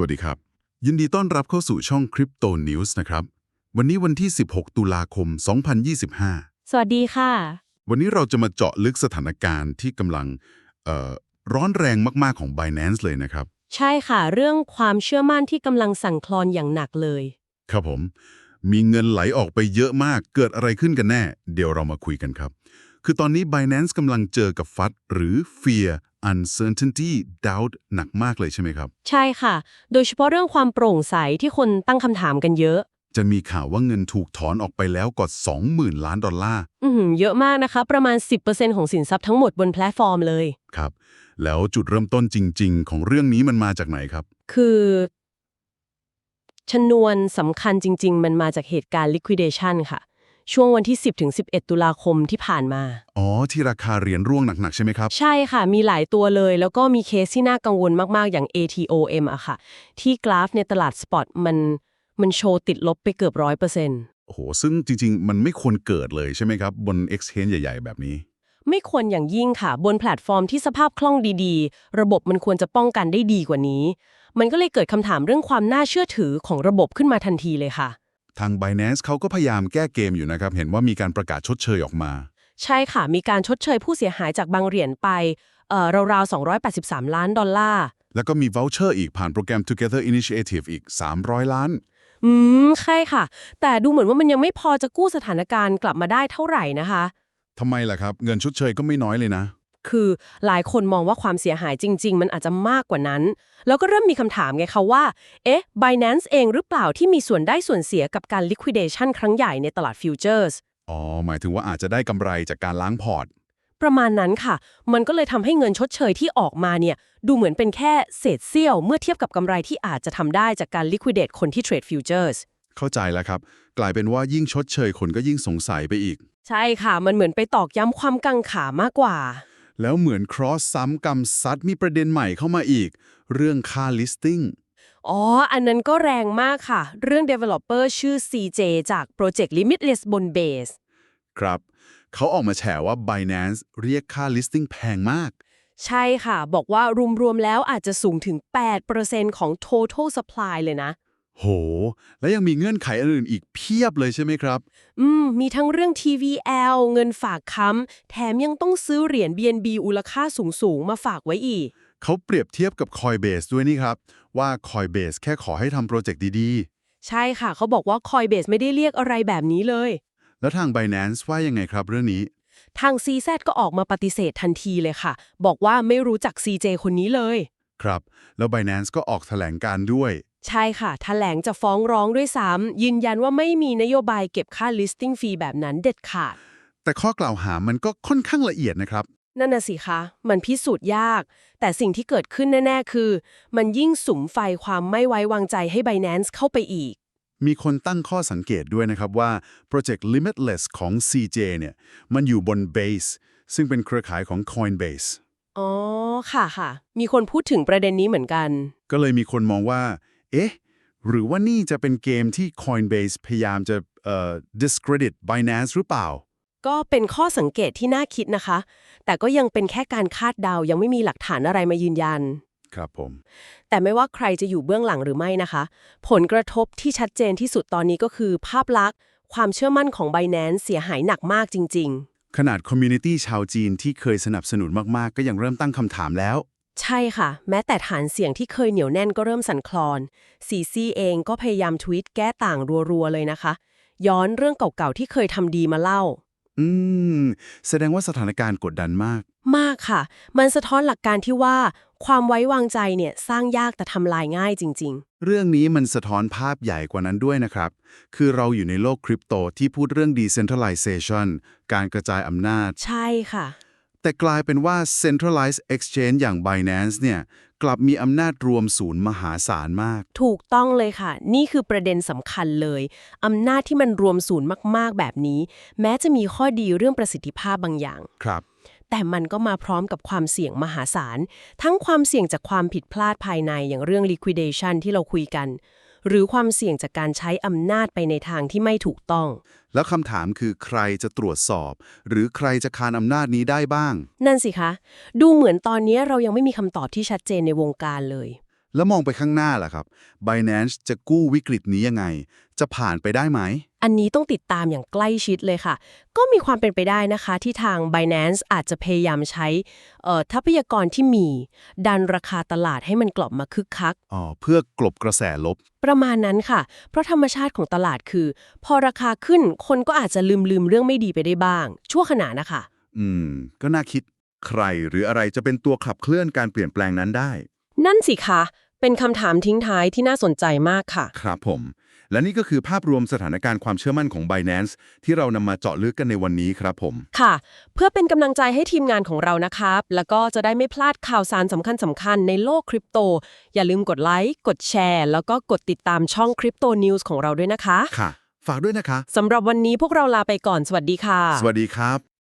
วัสดีครับ ยินดีต้อนรับเข้าสู่ช่อง Crypto News นะครับ วันนี้วันที่ 16 ตุลาคม 2025 สวัสดีค่ะ วันนี้เราจะมาเจาะลึกสถานการณ์ที่กำลังเอ่อร้อนแรงมาก ๆ ของ Binance เลยนะครับ ใช่ค่ะ เรื่องความเชื่อมั่นที่กำลังสั่นคลอนอย่างหนักเลย ครับผม มีเงินไหลออกไปเยอะมาก เกิดอะไรขึ้นกันแน่ เดี๋ยวเรามาคุยกันครับ คือตอนนี้ Binance กำลังเจอกับฟัดหรือ Fear Uncertainty Doubt หนักมากเลยใช่ไหมครับ ใช่ค่ะ โดยเฉพาะเรื่องความโปร่งใสที่คนตั้งคำถามกันเยอะ จะมีข่าวว่าเงินถูกถอนออกไปแล้วกว่า20,000 ล้านดอลลาร์ อือหือเยอะมากนะคะ ประมาณ 10%ของสินทรัพย์ทั้งหมดบนแพลตฟอร์มเลย ครับ แล้วจุดเริ่มต้นจริง ๆ ของเรื่องนี้มันมาจากไหนครับ คือชนวนสำคัญจริง ๆ มันมาจากเหตุการณ์ liquidation ค่ะ ช่วงวันที่ 10-11 ตุลาคมที่ผ่านมา อ๋อ ที่ราคาเหรียญร่วงหนักๆ ใช่ไหมครับ ใช่ค่ะ มีหลายตัวเลย แล้วก็มีเคสที่น่ากังวลมากๆ อย่าง ATOM อะค่ะ ที่กราฟในตลาดสปอตมันมันโชว์ติดลบไปเกือบร้อยเปอร์เซ็นต์โอ้โห ซึ่งจริงๆ มันไม่ควรเกิดเลยใช่ไหมครับ บน Exchange ใหญ่ๆ แบบนี้ ไม่ควรอย่างยิ่งค่ะ บนแพลตฟอร์มที่สภาพคล่องดีๆ ระบบมันควรจะป้องกันได้ดีกว่านี้ มันก็เลยเกิดคำถามเรื่องความน่าเชื่อถือของระบบขึ้นมาทันทีเลยค่ะ ทาง Binance เขาก็พยายามแก้เกมอยู่นะครับ เห็นว่ามีการประกาศชดเชยออกมา ใช่ค่ะ มีการชดเชยผู้เสียหายจากบางเหรียญไปเอ่อราวๆ283 ล้านดอลลาร์ แล้วก็มี voucher อีกผ่านโปรแกรม Together Initiative อีก 300 ล้าน อืม ใช่ค่ะ แต่ดูเหมือนว่ามันยังไม่พอจะกู้สถานการณ์กลับมาได้เท่าไหร่นะคะทำไมล่ะครับ เงินชดเชยก็ไม่น้อยเลยนะ คือหลายคนมองว่าความเสียหายจริง ๆ มันอาจจะมากกว่านั้น แล้วก็เริ่มมีคำถามไงคะว่า เอ๊ะ Binance เองหรือเปล่าที่มีส่วนได้ส่วนเสียกับการ liquidation ครั้งใหญ่ในตลาดฟิวเจอร์สอ๋อ หมายถึงว่าอาจจะได้กำไรจากการล้างพอร์ต ประมาณนั้นค่ะ มันก็เลยทำให้เงินชดเชยที่ออกมาเนี่ย ดูเหมือนเป็นแค่เศษเสี้ยว เมื่อเทียบกับกำไรที่อาจจะทำได้จากการ liquidate คนที่เทรดฟิวเจอร์สเข้าใจแล้วครับ กลายเป็นว่ายิ่งชดเชยคนก็ยิ่งสงสัยไปอีก ใช่ค่ะ มันเหมือนไปตอกย้ำความกังขามากกว่า แล้วเหมือน cross ซ้ำกรรมซัดมีประเด็นใหม่เข้ามาอีก เรื่องค่า listing อ๋อ อันนั้นก็แรงมากค่ะ เรื่อง developer ชื่อ CJ จาก Project Limitless บน Base ครับ เขาออกมาแฉว่า Binance เรียกค่า listing แพงมาก ใช่ค่ะ บอกว่ารวม ๆ แล้วอาจจะสูงถึง 8%ของ total supply เลยนะ โห แล้วยังมีเงื่อนไขอื่นๆอีกเพียบเลยใช่ไหมครับ อืม มีทั้งเรื่อง TVL เงินฝากค้ำ แถมยังต้องซื้อเหรียญ BNB อุลค่าสูง ๆ มาฝากไว้อีก เขาเปรียบเทียบกับ Coinbase ด้วยนี่ครับ ว่า Coinbase แค่ขอให้ทำโปรเจกต์ดีใช่ค่ะ เขาบอกว่า Coinbase ไม่ได้เรียกอะไรแบบนี้เลยๆแล้วทาง Binance ว่ายังไงครับเรื่องนี้ ทาง CZ ก็ออกมาปฏิเสธทันทีเลยค่ะ บอกว่าไม่รู้จัก CJ คนนี้เลย ครับ แล้ว Binance ก็ออกแถลงการด้วย ใช่ค่ะแถลงจะฟ้องร้องด้วยซ้ำยืนยันว่าไม่มีนโยบายเก็บค่า listing fee แบบนั้นเด็ดขาด แต่ข้อกล่าวหามันก็ค่อนข้างละเอียดนะครับ นั่นน่ะสิคะ มันพิสูจน์ยาก แต่สิ่งที่เกิดขึ้นแน่ ๆ คือ มันยิ่งสุมไฟความไม่ไว้วางใจให้ Binance เข้าไปอีก มีคนตั้งข้อสังเกตด้วยนะครับว่า Project Limitless ของ CJ เนี่ยมันอยู่บน Base ซึ่งเป็นเครือข่ายของ Coinbase อ๋อค่ะค่ะ มีคนพูดถึงประเด็นนี้เหมือนกัน ก็เลยมีคนมองว่า เอ๊ะ หรือว่านี่จะเป็นเกมที่ Coinbase พยายามจะเอ่อ discredit Binance หรือเปล่า ก็เป็นข้อสังเกตที่น่าคิดนะคะ แต่ก็ยังเป็นแค่การคาดเดายังไม่มีหลักฐานอะไรมายืนยัน ครับผม แต่ไม่ว่าใครจะอยู่เบื้องหลังหรือไม่นะคะ ผลกระทบที่ชัดเจนที่สุดตอนนี้ก็คือ ภาพลักษณ์ความเชื่อมั่นของ Binance เสียหายหนักมากจริงขนาดคอมมูนิตี้ชาวจีนที่เคยสนับสนุนมาก ๆ ก็ยังเริ่มตั้งคำถามแล้วๆ ใช่ค่ะ แม้แต่ฐานเสียงที่เคยเหนียวแน่นก็เริ่มสั่นคลอน ซีซีเองก็พยายามทวีตแก้ต่างรัวๆเลยนะคะ ย้อนเรื่องเก่าๆที่เคยทำดีมาเล่า อืม แสดงว่าสถานการณ์กดดันมาก มากค่ะ มันสะท้อนหลักการที่ว่า ความไว้วางใจเนี่ยสร้างยากแต่ทำลายง่ายจริง ๆ เรื่องนี้มันสะท้อนภาพใหญ่กว่านั้นด้วยนะครับ คือเราอยู่ในโลกคริปโตที่พูดเรื่อง decentralization การกระจายอำนาจ ใช่ค่ะ แต่กลายเป็นว่า centralized exchange อย่าง Binance เนี่ยกลับมีอำนาจรวมศูนย์มหาศาลมาก ถูกต้องเลยค่ะ นี่คือประเด็นสำคัญเลย อำนาจที่มันรวมศูนย์มากๆ แบบนี้ แม้จะมีข้อดีเรื่องประสิทธิภาพบางอย่าง ครับ แต่มันก็มาพร้อมกับความเสี่ยงมหาศาล ทั้งความเสี่ยงจากความผิดพลาดภายในอย่างเรื่อง liquidation ที่เราคุยกัน หรือความเสี่ยงจากการใช้อำนาจไปในทางที่ไม่ถูกต้อง แล้วคำถามคือใครจะตรวจสอบ หรือใครจะคานอำนาจนี้ได้บ้าง นั่นสิคะ ดูเหมือนตอนนี้เรายังไม่มีคำตอบที่ชัดเจนในวงการเลย แล้วมองไปข้างหน้าล่ะครับ Binance จะกู้วิกฤตนี้ยังไง จะผ่านไปได้ไหม อันนี้ต้องติดตามอย่างใกล้ชิดเลยค่ะ ก็มีความเป็นไปได้นะคะ ที่ทาง Binance อาจจะพยายามใช้เอ่อทรัพยากรที่มี ดันราคาตลาดให้มันกลับมาคึกคัก อ๋อ เพื่อกลบกระแสลบ ประมาณนั้นค่ะ เพราะธรรมชาติของตลาดคือ พอราคาขึ้นคนก็อาจจะลืมลืมเรื่องไม่ดีไปได้บ้าง ชั่วขณะนะคะ อืม ก็น่าคิด ใครหรืออะไรจะเป็นตัวขับเคลื่อนการเปลี่ยนแปลงนั้นได้ นั่นสิคะ เป็นคำถามทิ้งท้ายที่น่าสนใจมากค่ะ ครับผม และนี่ก็คือภาพรวมสถานการณ์ความเชื่อมั่นของ Binance ที่เรานำมาเจาะลึกกันในวันนี้ครับผม ค่ะ เพื่อเป็นกำลังใจให้ทีมงานของเรานะครับ แล้วก็จะได้ไม่พลาดข่าวสารสำคัญสำคัญๆในโลกคริปโต อย่าลืมกดไลค์ กดแชร์ แล้วก็กดติดตามช่องคริปโตนิวส์ของเราด้วยนะคะ ค่ะ ฝากด้วยนะคะสำหรับวันนี้พวกเราลาไปก่อน สวัสดีค่ะ สวัสดีครับ